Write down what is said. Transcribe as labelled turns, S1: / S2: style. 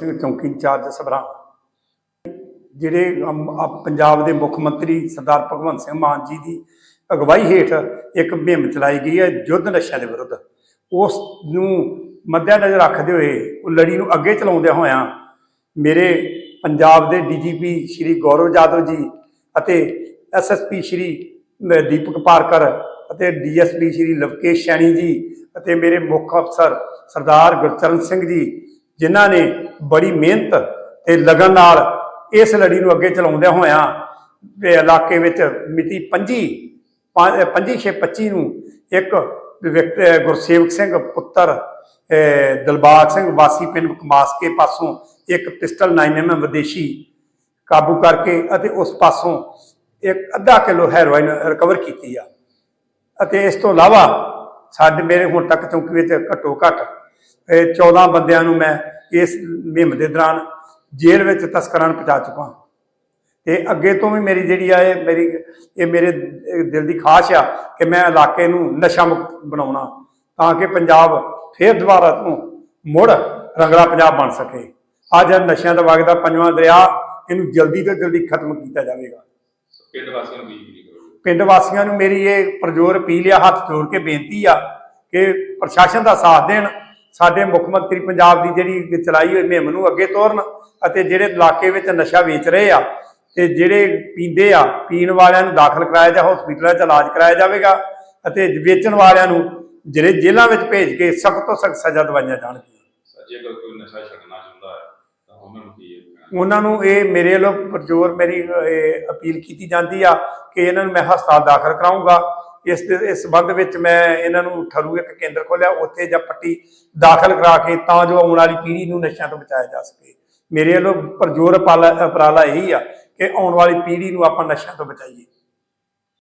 S1: ਸਿੰਘ ਚੌਂਕੀ ਇੰਚਾਰਜ ਸਭਰਾ। ਜਿਹੜੇ ਪੰਜਾਬ ਦੇ ਮੁੱਖ ਮੰਤਰੀ ਸਰਦਾਰ ਭਗਵੰਤ ਸਿੰਘ ਮਾਨ ਜੀ ਦੀ ਅਗਵਾਈ ਹੇਠ ਇੱਕ ਮੁਹਿੰਮ ਚਲਾਈ ਗਈ ਹੈ ਯੁੱਧ ਨਸ਼ਿਆਂ ਦੇ ਵਿਰੁੱਧ। ਉਸ ਨੂੰ ਮੱਦੇਨਜ਼ਰ ਰੱਖਦੇ ਹੋਏ ਉਹ ਲੜੀ ਨੂੰ ਅੱਗੇ ਚਲਾਉਂਦਿਆਂ ਹੋਇਆਂ ਮੇਰੇ ਪੰਜਾਬ ਦੇ ਡੀਜੀਪੀ ਸ਼੍ਰੀ ਗੌਰਵ ਜਾਦਵ ਜੀ ਅਤੇ ਐਸਐਸਪੀ ਸ਼੍ਰੀ ਦੀਪਕ ਪਾਰਕਰ ਅਤੇ ਡੀਐਸਪੀ ਸ਼੍ਰੀ ਲਵਕੇਸ਼ ਸੈਣੀ ਜੀ ਅਤੇ ਮੇਰੇ ਮੁੱਖ ਅਫਸਰ ਸਰਦਾਰ ਗੁਰਚਰਨ ਸਿੰਘ ਜੀ ਜਿਨ੍ਹਾਂ ਨੇ ਬੜੀ ਮਿਹਨਤ ਤੇ ਲਗਨ ਨਾਲ ਇਸ ਲੜੀ ਨੂੰ ਅੱਗੇ ਚਲਾਉਂਦਿਆਂ ਹੋਇਆਂ ਇਲਾਕੇ ਵਿੱਚ ਮਿਤੀ 25 25 ਨੂੰ ਇੱਕ ਵਿਅਕਤੀ ਗੁਰਸੇਵਕ ਸਿੰਘ ਪੁੱਤਰ ਅਹ, ਦਿਲਬਾਗ ਸਿੰਘ ਵਾਸੀ ਪਿੰਡ ਕਮਾਸਕੇ ਪਾਸੋਂ ਇੱਕ ਪਿਸਟਲ 9mm ਵਿਦੇਸ਼ੀ ਕਾਬੂ ਕਰਕੇ ਅਤੇ ਉਸ ਪਾਸੋਂ ਇੱਕ ਅੱਧਾ ਕਿਲੋ ਹੈਰੋਇਨ ਰਿਕਵਰ ਕੀਤੀ ਆ। ਅਤੇ ਇਸ ਤੋਂ ਇਲਾਵਾ ਸਾਡੇ ਮੇਰੇ ਹੁਣ ਤੱਕ ਚੌਂਕੀ ਵਿੱਚ ਘੱਟੋ ਘੱਟ 14 ਬੰਦਿਆਂ ਨੂੰ ਮੈਂ ਇਸ ਮੁਹਿੰਮ ਦੇ ਦੌਰਾਨ ਜੇਲ੍ਹ ਵਿੱਚ ਤਸਕਰਾਂ ਨੂੰ ਪਹੁੰਚਾ ਚੁੱਕਾ ਤੇ ਅੱਗੇ ਤੋਂ ਵੀ ਮੇਰੀ ਜਿਹੜੀ ਆ ਇਹ ਮੇਰੀ ਇਹ ਮੇਰੇ ਦਿਲ ਦੀ ਖਾਸ਼ ਆ ਕਿ ਮੈਂ ਇਲਾਕੇ ਨੂੰ ਨਸ਼ਾ ਮੁਕਤ ਬਣਾਉਣਾ ਤਾਂ ਕਿ ਪੰਜਾਬ ਫੇਰ ਦੁਬਾਰਾ ਤੋਂ ਮੁੜ ਰੰਗਲਾ ਪੰਜਾਬ ਬਣ ਸਕੇ। ਅੱਜ ਨਸ਼ਿਆਂ ਦਾ ਵਗਦਾ ਪੰਜਵਾਂ ਦਰਿਆ ਇਹਨੂੰ ਜਲਦੀ ਤੋਂ ਜਲਦੀ ਖਤਮ ਕੀਤਾ ਜਾਵੇਗਾ।
S2: ਵਾਸੀਆਂ ਨੂੰ
S1: ਪਿੰਡ ਵਾਸੀਆਂ ਨੂੰ ਮੇਰੀ ਇਹ ਪ੍ਰਜੋਰ ਅਪੀਲ ਆ ਹੱਥ ਜੋੜ ਕੇ ਬੇਨਤੀ ਆ ਕਿ ਪ੍ਰਸ਼ਾਸਨ ਦਾ ਸਾਥ ਦੇਣ ਸਾਡੇ ਮੁੱਖ ਮੰਤਰੀ ਪੰਜਾਬ ਦੀ ਜਿਹੜੀ ਚਲਾਈ ਹੋਈ ਮੁਹਿੰਮ ਨੂੰ ਅੱਗੇ ਤੋਰਨ ਅਤੇ ਜਿਹੜੇ ਇਲਾਕੇ ਵਿੱਚ ਨਸ਼ਾ ਵੇਚ ਰਹੇ ਆ ਤੇ ਜਿਹੜੇ ਪੀਂਦੇ ਆ ਪੀਣ ਵਾਲਿਆਂ ਨੂੰ ਦਾਖਲ ਕਰਾਇਆ ਜਾ ਹਸਪੀਟਲਾਂ 'ਚ ਇਲਾਜ ਕਰਾਇਆ ਜਾਵੇਗਾ ਅਤੇ ਵੇਚਣ ਵਾਲਿਆਂ ਨੂੰ ਜਿਹੜੇ ਜੇਲ੍ਹਾਂ ਵਿੱਚ ਭੇਜ ਕੇ ਸਖਤ ਤੋਂ ਸਖਤ ਸਜ਼ਾ ਦਵਾਈਆਂ ਜਾਣਗੀਆਂ।
S2: ਜੇਕਰ ਕੋਈ ਨਸ਼ਾ ਛੱਡਣਾ ਚਾਹੁੰਦਾ ਹੈ ਤਾਂ ਉਹਨਾਂ ਨੂੰ ਕੀ
S1: ਉਹਨਾਂ ਨੂੰ ਇਹ ਮੇਰੇ ਵੱਲੋਂ ਪ੍ਰਜੋਰ ਮੇਰੀ ਇਹ ਅਪੀਲ ਕੀਤੀ ਜਾਂਦੀ ਆ ਕਿ ਇਹਨਾਂ ਨੂੰ ਮੈਂ ਹਸਪਤਾਲ ਦਾਖਲ ਕਰਾਉਂਗਾ ਇਸ ਦੇ ਇਸ ਸੰਬੰਧ ਵਿੱਚ ਮੈਂ ਇਹਨਾਂ ਨੂੰ ਠਰੂ ਇੱਕ ਕੇਂਦਰ ਖੋਲਿਆ ਉੱਥੇ ਜਾਂ ਪੱਟੀ ਦਾਖਲ ਕਰਾ ਕੇ ਤਾਂ ਜੋ ਆਉਣ ਵਾਲੀ ਪੀੜ੍ਹੀ ਨੂੰ ਨਸ਼ਿਆਂ ਤੋਂ ਬਚਾਇਆ ਜਾ ਸਕੇ। ਮੇਰੇ ਵੱਲੋਂ ਪਰਜ਼ੋਰ ਉਪਰਾਲਾ ਇਹੀ ਆ ਕਿ ਆਉਣ ਵਾਲੀ ਪੀੜ੍ਹੀ ਨੂੰ ਆਪਾਂ ਨਸ਼ਿਆਂ ਤੋਂ ਬਚਾਈਏ।